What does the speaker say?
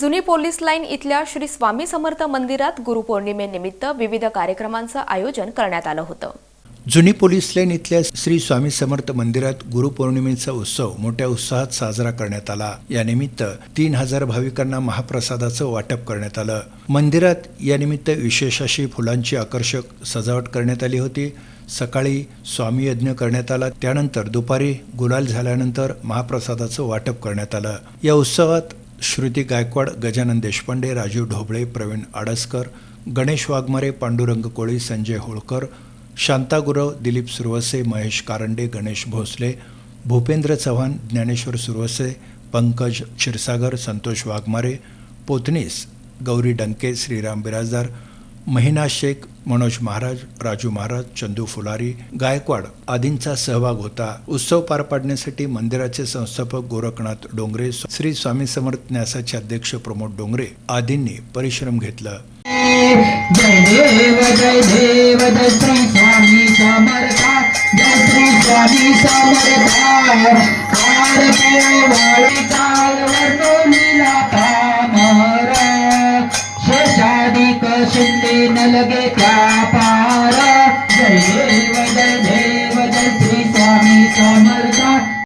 जुनी police line इथल्या श्री स्वामी समर्थ मंदिरात गुरुपौर्णिमेनिमित्त विविध कार्यक्रमांचं आयोजन करण्यात आलं होतं. जुनी पोलीस लाईन इथल्या श्री स्वामी समर्थ मंदिरात गुरुपौर्णिमेचा उत्सव मोठ्या उत्साहात साजरा करण्यात आला. यानिमित्त तीन हजार भाविकांना महाप्रसादाचं वाटप करण्यात आलं. मंदिरात यानिमित्त विशेष अशी फुलांची आकर्षक सजावट करण्यात आली होती. सकाळी स्वामी यज्ञ करण्यात आला. त्यानंतर दुपारी गुलाल झाल्यानंतर महाप्रसादाचं वाटप करण्यात आलं. या उत्सवात श्रुती गायकवाड गजानन देशपांडे राजीव ढोबळे प्रवीण आडसकर गणेश वाघमारे पांडुरंग कोळी संजय होळकर शांता गुरव दिलीप सुरवसे महेश कारंडे गणेश भोसले भूपेंद्र चव्हाण ज्ञानेश्वर सुरवसे पंकज क्षीरसागर संतोष वाघमारे पोतनीस गौरी डंके श्रीराम बिराजदार महिना शेख मनोज महाराज राजू महाराज चंदू फुलारी गायकवाड आदींचा सहभाग होता. उत्सव पार पाडण्यासाठी मंदिराचे संस्थापक गोरखनाथ डोंगरे श्री स्वामी समर्थ न्यासाचे अध्यक्ष प्रमोद डोंगरे आदींनी परिश्रम घेतला. जय देव जय देव जय श्री स्वामी समर्था ಶುಂಠಿ ನಲಗೆ ಚಾಪ